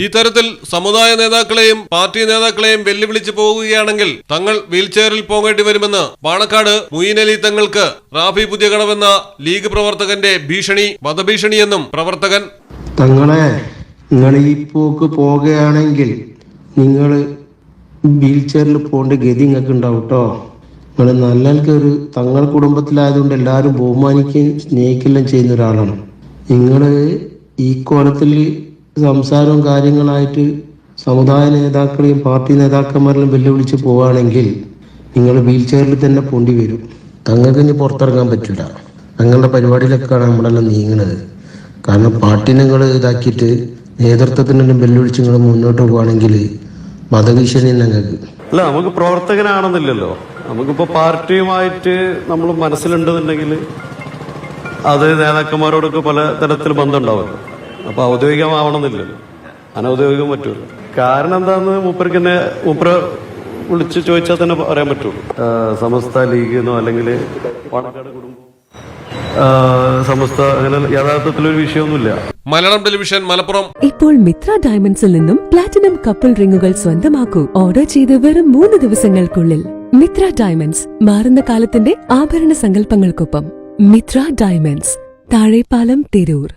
ഈ തരത്തിൽ സമുദായ നേതാക്കളെയും പാർട്ടി നേതാക്കളെയും വെല്ലുവിളിച്ച് പോകുകയാണെങ്കിൽ തങ്ങൾ വീൽചെയറിൽ പോകേണ്ടി വരുമെന്ന് പാണക്കാട് മുയിൻ അലി തങ്ങൾക്ക് റാഫി പുതിയ കടവെന്ന ലീഗ് പ്രവർത്തകന്റെ ഭീഷണി വധഭീഷണിയെന്നും പ്രവർത്തകൻ. തങ്ങളെ നിങ്ങൾ ഈ പോക്ക് പോകുകയാണെങ്കിൽ നിങ്ങൾ വീൽചെയറിൽ പോകേണ്ട ഗതി നിങ്ങൾക്ക് ഉണ്ടാവും കേട്ടോ നിങ്ങൾ കയറി തങ്ങൾ കുടുംബത്തിലായതുകൊണ്ട് എല്ലാവരും ബഹുമാനിക്കുകയും സ്നേഹിക്കുകയും ചെയ്യുന്ന ഒരാളാണ്. നിങ്ങൾ ഈ കോലത്തിൽ സംസാരവും കാര്യങ്ങളായിട്ട് സമുദായ നേതാക്കളെയും പാർട്ടി നേതാക്കന്മാരെയും വെല്ലുവിളിച്ച് പോവുകയാണെങ്കിൽ നിങ്ങൾ വീൽ ചെയറിൽ തന്നെ പോണ്ടി വരും. തങ്ങൾക്ക് ഇനി പുറത്തിറങ്ങാൻ പറ്റില്ല തങ്ങളുടെ പരിപാടിയിലൊക്കെയാണ് നമ്മളെല്ലാം നീങ്ങുന്നത്. കാരണം പാർട്ടി നിങ്ങൾ ഇതാക്കിയിട്ട് നേതൃത്വത്തിനെല്ലാം വെല്ലുവിളിച്ച് നിങ്ങൾ മുന്നോട്ട് പോവുകയാണെങ്കിൽ മതഭീഷണി ഞങ്ങൾക്ക് അല്ല നമുക്ക് പ്രവർത്തകനാണെന്നില്ലല്ലോ. നമുക്കിപ്പോ പാർട്ടിയുമായിട്ട് നമ്മൾ മനസ്സിലുണ്ടെന്നുണ്ടെങ്കിൽ അത് നേതാക്കന്മാരോടൊക്കെ പല തരത്തിൽ ബന്ധമുണ്ടാവുമല്ലോ അപ്പൊ ഔദ്യോഗികമാവണമെന്നില്ലല്ലോ. അനൗദ്യോഗികം പറ്റൂല. കാരണം എന്താന്ന് മൂപ്പർക്ക് തന്നെ മൂപ്പര വിളിച്ച് ചോദിച്ചാൽ തന്നെ പറയാൻ പറ്റുള്ളൂ. സമസ്ത ലീഗ് എന്നോ അല്ലെങ്കിൽ പാണക്കാട് കുടുംബം. സമസ്ത അങ്ങനെ യഥാർത്ഥത്തിലൊരു വിഷയമൊന്നുമില്ല. മലയാളം ടെലിവിഷൻ മലപ്പുറം. ഇപ്പോൾ മിത്ര ഡയമണ്ട്സിൽ നിന്നും പ്ലാറ്റിനം കപ്പിൾ റിങ്ങുകൾ സ്വന്തമാക്കൂ. ഓർഡർ ചെയ്ത് വെറും മൂന്ന് ദിവസങ്ങൾക്കുള്ളിൽ. മിത്ര ഡയമണ്ട്സ് മാറുന്ന കാലത്തിന്റെ ആഭരണ സങ്കല്പങ്ങൾക്കൊപ്പം. മിത്ര ഡയമണ്ട്സ് താഴെപ്പാലം തിരൂർ.